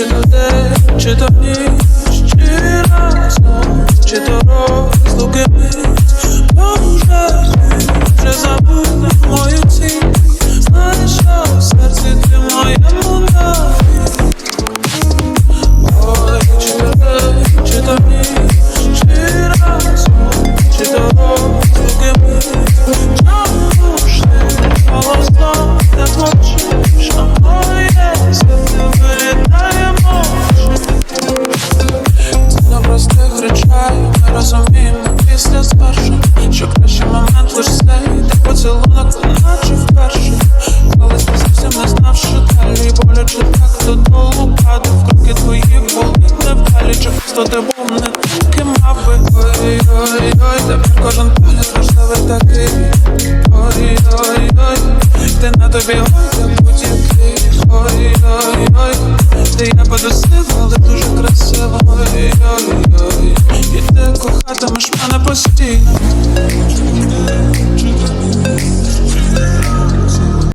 شده چه دانی після спершу, що краще момент лиш цей Та поцілунок, наче вперше. Але ти зовсім не знав, що далі. Боляче так додолу падав Кроки твої були невдалі. Чи просто ти був не таким, аби Ой-ой-ой, тепер кожен погляд важливий такий. Ой-ой-ой, ти на тобі ой, я будь-який. Ой-ой-ой, ти я буду але дуже красиво. Ой-ой-ой. pushing.